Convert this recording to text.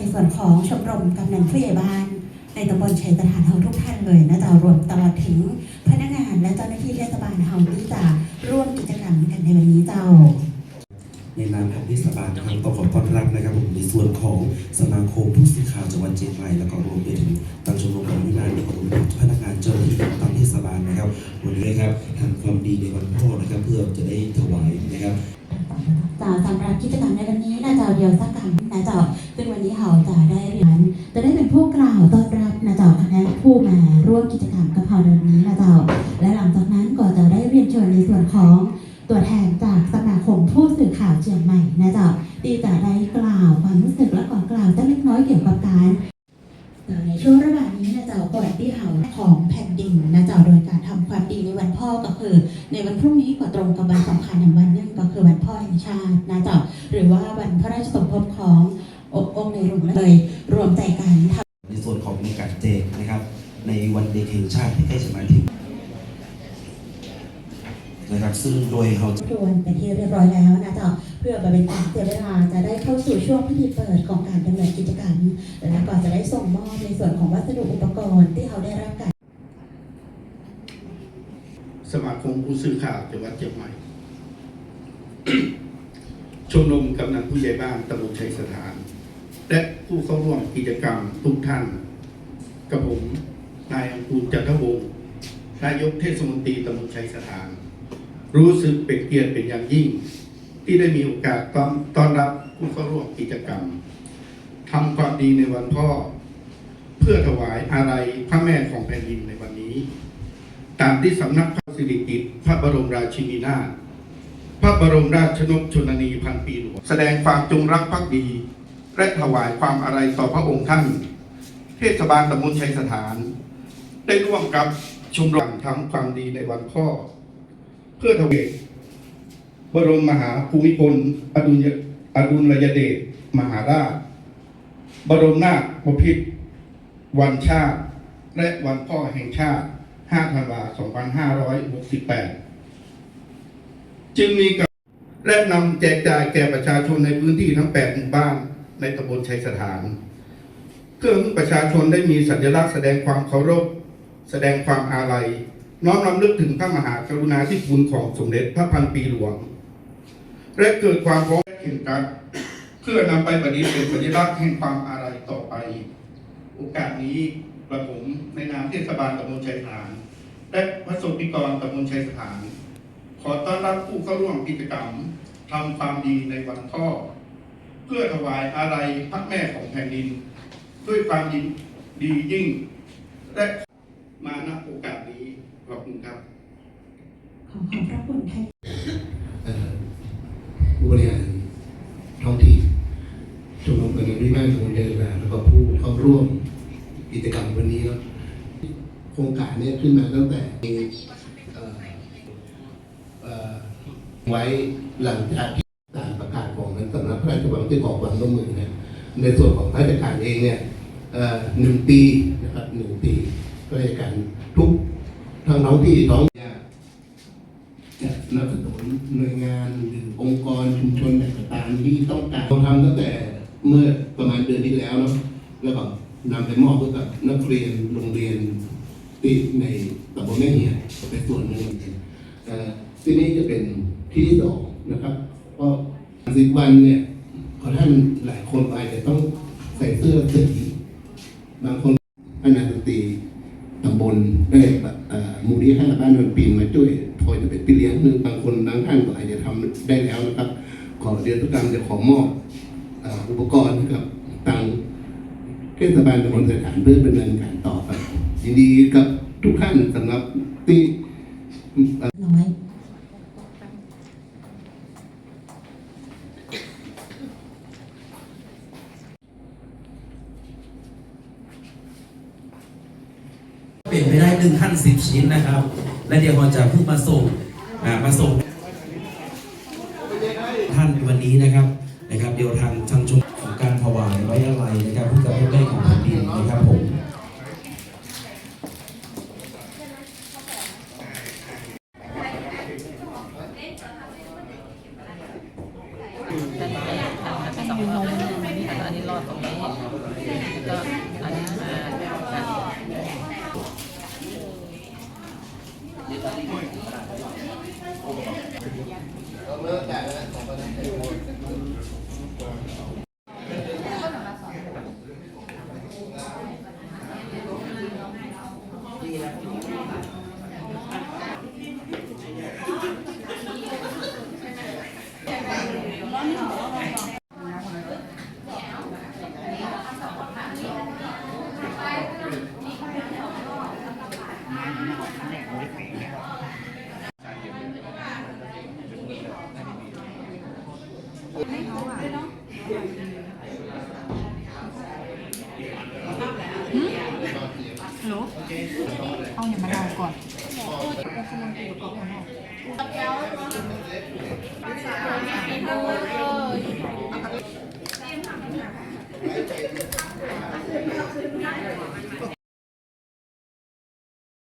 ในส่วนของชมรมกำนันผู้ใหญ่บ้าน ในตำบลชัยสถานเฮาทุกท่านเลยนะเจ้ารวมตลอดถึงพนักงานและเจ้าหน้าที่เทศบาลเฮาที่จะร่วมกิจกรรมกันในวันนี้เจ้า ในนามของเทศบาลนะครับต้องขอต้อนรับนะครับผมในส่วนของสมาคมผู้สื่อข่าวจังหวัดเชียงใหม่แล้วก็รวมไปถึงทางชมรมของวิมานและก็รวมไปถึงพนักงานเจ้าหน้าที่ของทางเทศบาลนะครับวันนี้นะครับทำความดีในวันพ่อนะครับเพื่อจะได้ถวายนะครับจ้าสำหรับกิจกรรมในวันนี้นะเจ้าเดียวสักกรรมนะเจ้าซึ่ง วันนี้เราจะได้เรียนจะได้เป็นผู้กล่าวต้อนรับนะเจ้าคณะผู้มาร่วมกิจกรรมกับเราในวันนี้นะเจ้าและหลังจากนั้นก็จะได้เรียนเชิญในส่วนของตัวแทนจากสมาคมผู้สื่อข่าวเชียงใหม่นะเจ้าที่จะได้กล่าวความรู้สึกและก็กล่าวสักเล็กน้อยเกี่ยวกับการในช่วงระหว่างนี้นะเจ้าก่อนที่เราของแผ่นดินนะเจ้าโดยการทำความดีในวันพ่อก็คือ ในวันพรุ่งนี้ก็ตรงกับวันสำคัญอย่างวันนึงก็คือวันพ่อแห่งชาตินะเจ้าหรือว่าวันพระราชสมภพของ องค์ในหลวงเลย รวมใจกันทำในส่วนของในการแจกนะครับ ในวันเด็กแห่งชาติที่ใกล้จะมาถึงนะครับซึ่งโดยเราดวนเป็นที่เรียบร้อยแล้วนะเจ้าเพื่อมาเป็นการเสียเวลาจะได้เข้าสู่ช่วงพิธีเปิดของการดำเนินกิจกรรมและก็จะได้ส่งมอบในส่วนของวัสดุอุปกรณ์ที่เขาได้รับการสมาคมผู้สื่อข่าวจังหวัดเชียงใหม่ชมรมกำนันผู้ใหญ่บ้านตำบลชัยสถาน และผู้เข้าร่วมกิจกรรมทุกท่านกับผมนายอังคูลจันทวงศ์นายกเทศมนตรีตำบลชัยสถาน รู้สึกเป็นเกียรติเป็นอย่างยิ่ง ที่ได้มีโอกาสต้อนต้อนรับผู้เข้าร่วมกิจกรรมทำความดีในวันพ่อ เพื่อถวายอาลัยพระแม่ของแผ่นดินในวันนี้ ตามที่สำนักพระสิริกิติ์พระบรมราชินีนาถพระบรมราชนกชนนีพันปีหลวงแสดงความจงรักภักดี และถวายความอาลัยต่อพระองค์ท่าน เทศบาลตำบลชัยสถาน ได้ร่วมกับชมรมทำความดีในวันพ่อ เพื่อถวายบรมมหาภูมิพล อดุลยอดุลยเดชมหาราช บรมนาถบพิตรวันชาติ และวันพ่อแห่งชาติ 5 ธันวาคม2568 จึงมีกับและนำแจกจ่ายแก่ประชาชนในพื้นที่ทั้ง 8 หมู่บ้าน ในตำบลชัยสถาน เพื่อให้ประชาชนได้มีสัญลักษณ์แสดงความเคารพ แสดงความอาลัย น้อมรำลึกถึงพระมหากรุณาธิคุณของสมเด็จพระพันปีหลวง และเกิดความพร้อมและเข็มกัดเพื่อนำไปประดิษฐ์เป็นสัญลักษณ์แห่งความอาลัยต่อไป โอกาสนี้กระผมในนามเทศบาลตำบลชัยสถาน และพระสงฆ์ิกรตำบลชัยสถาน ขอต้อนรับผู้เข้าร่วมกิจกรรมทำความดีในวันพ่อ พื่อถวายอาลัยพระแม่ของแผ่นดิน ด้วยความยินดียิ่ง และมาณโอกาสนี้ขอบคุณครับ ขอขอบพระคุณท่านเอ่อผู้บริหารท้องถิ่นชมรมกำนันวิมานตำบลเดลาแล้วก็ผู้เข้าร่วมกิจกรรมวันนี้เนาะโครงการเนี้ขึ้นมาตั้งแต่เอ่อเอ่อไว้หลังจาก ที่การประกาศของสำนักพระราชวังที่ขอความร่วมมือเนี่ยในส่วนของราชการเองเนี่ยหนึ่งปีนะครับหนึ่งปีราชการทุกทั้งท้องที่ท้องเนี่ยจะสนับสนุนหน่วยงานหรือองค์กรชุมชนต่างๆที่ต้องการเราทำตั้งแต่เมื่อประมาณเดือนที่แล้วเนาะแล้วก็นำไปมอบให้กับนักเรียนโรงเรียนที่ในตำบลแม่เหียไปส่วนหนึ่งที่นี้จะเป็นที่ที่สองนะครับ สิบวันเนี่ยขอท่านหลายคนอาจจะต้องใส่เสื้อสีบางคนคณะดนตรีตำบลได้หมู่ที่ห้าบ้านนนปีนมาช่วยพอจะเป็นพี่เลี้ยงหนึ่งบางคนบางท่านก็อาจจะทำได้แล้วนะครับ ขอเดือนทุกกรรมจะขอมอบอุปกรณ์กับตังเทศบาลตำบลสถานเพื่อดำเนินการต่อไปยินดีกับทุกท่านสำหรับที่ น้อย เปลี่ยนไปได้ หนึ่งท่านสิบชิ้นนะครับ และเดี๋ยวเราจะเพิ่งมาส่งมาส่งท่านในวันนี้นะครับนะครับ เดี๋ยวทางทางชมของ ฮึโหลเอาอย่ยมาเดาก่อนกระทรวงเกี่ยวกับอะไร